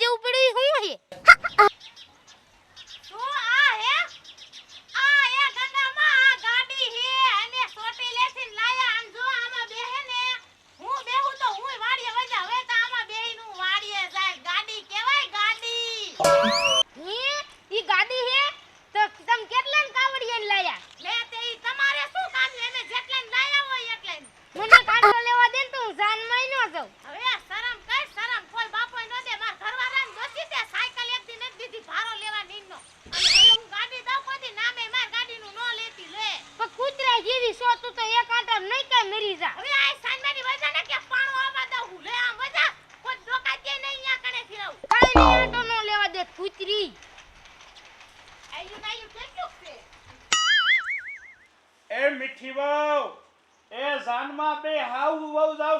જેવું પડ્યું હું?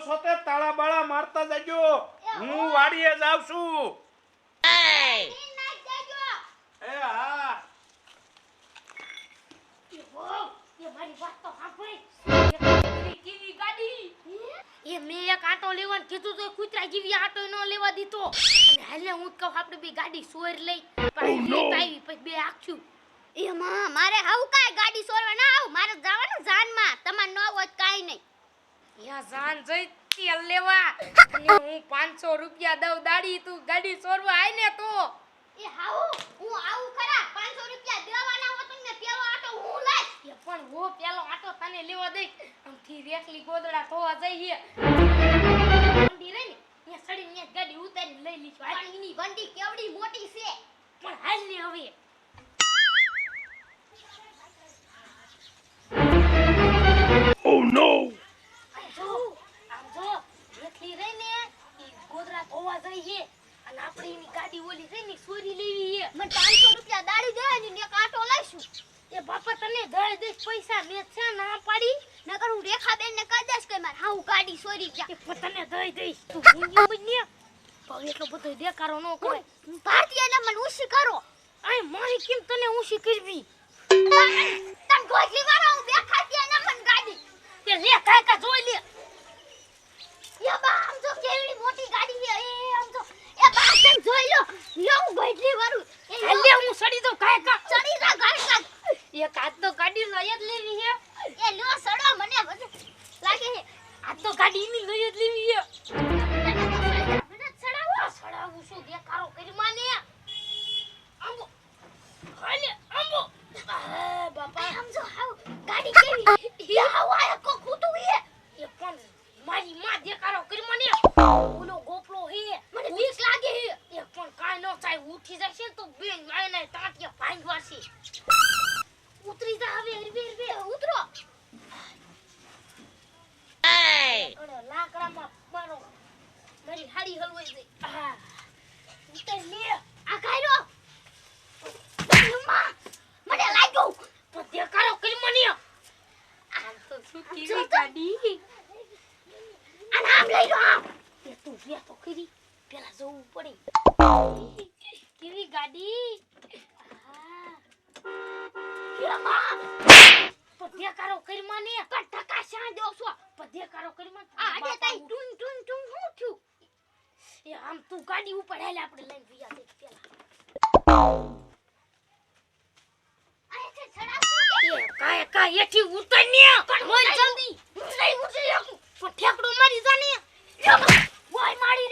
છો તે તાળા બાળા મારતા જજો. હું વાડીએ જાઉં છું. એ હા. એ મેં એક આટો લેવાનું કીધું તો કૂતરા જેવી આટો ન લેવા દીધો. અને હાલે હું કહું આપણે બે ગાડી સોર લઈ. આવી પછી બે આખશું એ માં મારે આવું કાય ગાડી સોરવા ના આવ. મારે જવાનું જાનમાં. તમારે ન હોય કાઈ નહીં. યા જાન જઈ તેલ લેવા. અને હું 500 રૂપિયા દઉં દાડી તું ગાડી ચોરવા આય ને તો. એ હાવ હું આવું ખરા. 500 રૂપિયા દેવાના હો તમને પેલો આટો હું લઈશ. એ પણ હો પેલો આટો તને લેવા દઈ આમથી રેખલી ગોદડા ધોવા જઈએ. મંડી રે ને? ત્યાં સડી ને ગાડી ઉતારી લઈ લીધું પણ એની વંડી કેવડી મોટી છે. પણ હાલ ને હવે. તને દઈ પૈસા મેં છે ના પાડી. નકર હું રેખાબેન ને કહી દઈશ કે મારે હાવ ગાડી સોરી ગયા. પોતાને દઈ દઈશ. તું હિન્દી બની હવે એટલો બધો દેખારો ન કરે ભારતીય ને મને ઉશી કરો. આય મારી કેમ તને ઊંચી કરવી તમ ગોજી વાળા હું બેખાતી ને મને ગાડી તે લે કાકા જોઈ લે એ બા આમ જો કેવડી મોટી ગાડી છે એ આમ જો એ બા તમે જોઈ લો લો હું ગોજી વાળું એ એ લે હું સડી દઉં કાકા ચડી જા ગાડી કાઢ એ કાદ તો ગાડી લઈ જ લેવી છે. એ લો સડો મને બધું લાગે છે. આ તો ગાડી ની લઈ જ લેવી છે. સડાવો. સડાવું શું? દેખારો કરી માને આંબો. હાલે આંબો. બાપા. આમ જો હાવ ગાડી કેવી એ હાવ આ કો ખૂટું છે. એ પણ મારી માં દેખારો કરી મને ઓલો ગોપલો હે મને બીક લાગે છે. એ પણ કાઈ ન થાય ઉઠી જશે તો બેન માયને ટાંટિયા ભાંગવા છે. ઉતરી જા હવે હરવે હરવે ઉતરો. ઓલો લાકડામાં મારો મારી હાડી હલવાઈ ગઈ. ઉતર લે. આ કાયરો મને લાગ્યો. તો કરી મને આમ તો શું કેવી ગાડી? આ નામ લઈ લો આમ. એ તું વે તો કરી પેલા જવું પડે. કેવી ગાડી? એ માં તો દેખારો કરી મને પણ ટકા શા દો છો. તો દેખારો આ આજે તાઈ ટુન ટુન ટુન હું થયું? એ આમ તું ગાડી ઉપર હેલે આપણે લઈને વિયા દે પેલા. આ છે સડાવશું એ કાય કાય એથી ઉતર ને. પણ જલ્દી. નહીં ઉતરી પણ ઠેકડો મારી જાને. મારી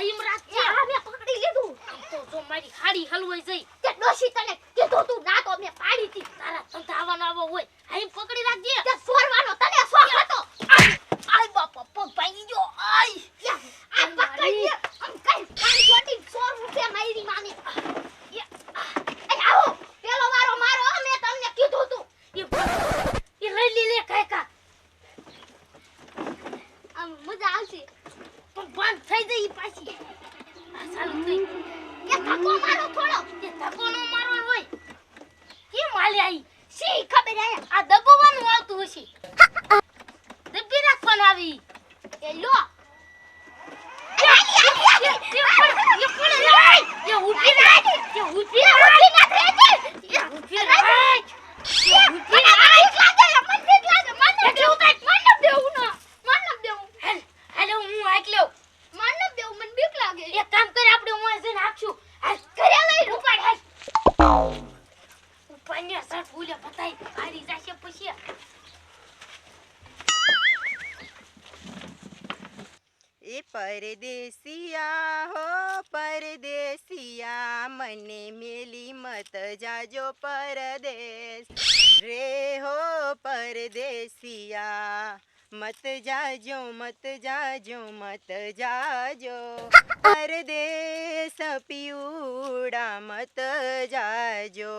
એ રાખજે આ મેં પકડી લીધું. તો જો મારી હાડી હલવાઈ જઈ. તે ડોશી તને કીધું તું ના તો મેં પાડી હતી તારા ધંધા આવવાનો આવો હોય આઈમ પકડી રાખજે. તે સોરવાનો તને શોખ હતો આય બાપા પગ ભાંગી ગયો આય યા, આ પકડી લે. આમ કઈ પાણી ચોટી સો રૂપિયા મારી માની એ આવો પેલો વારો મારો હો, મેં તમને કીધું તું એ એ લઈ લે લે કાકા આમ મજા આવશે પણ બંધ થઈ જઈ પાછી આ ચાલુ થઈ એ ધક્કો મારો થોડો એ ધક્કો નો મારવો હોય કેમ હાલે આઈ સી ખબર આયા આ દબાવવાનું આવતું હશે દબી રાખવાનું આવી એ લો એ ઊભી રાખ એ ઊભી રાખ ઊભી ના થઈ એ ઊભી રાખ મને આઈસ લાગે મને બીક લાગે મને દેવું કઈ મને દેવું ના મને દેવું હેલ હેલો હું આક લઉં મને દેવું મને બીક લાગે એક કામ કર આપણે હું જઈને આપશું હાલ ઘરે લઈ ઉપાડ હાલ ઉપાડને સર ભૂલે બતાઈ હારી જાશે પછી એ પરદેસિયા હો પરદેસિયા મને મેલી મત જાજો પરદેશ રે હો પરદેસિયા મત જાજો મત જાજો મત જાજો પરદેશ પિયુડા મત જાજો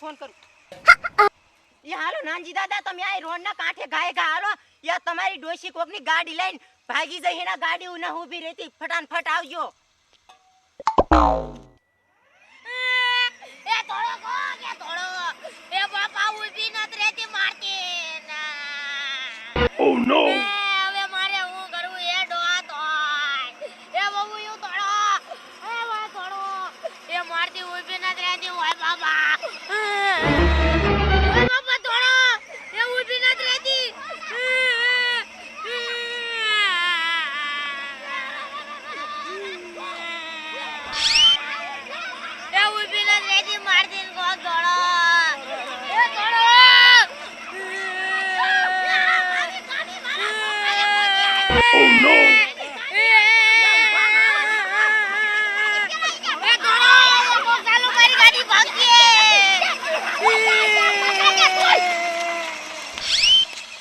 ફોન કરું. એ હાલો નાનજી દાદા તમે આ રોડ ના કાંઠે ગાય ગા હાલો. યા તમારી ડોશી કોકની ગાડી લઈને ભાગી જઈ એના ગાડી ઉના ઊભી રહેતી. ફટાન ફટ આવજો. એ થોડો કો કે થોડો એ બાપા ઊભી નત રહેતી મારતી. ના. Oh! Oh no!